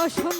包什？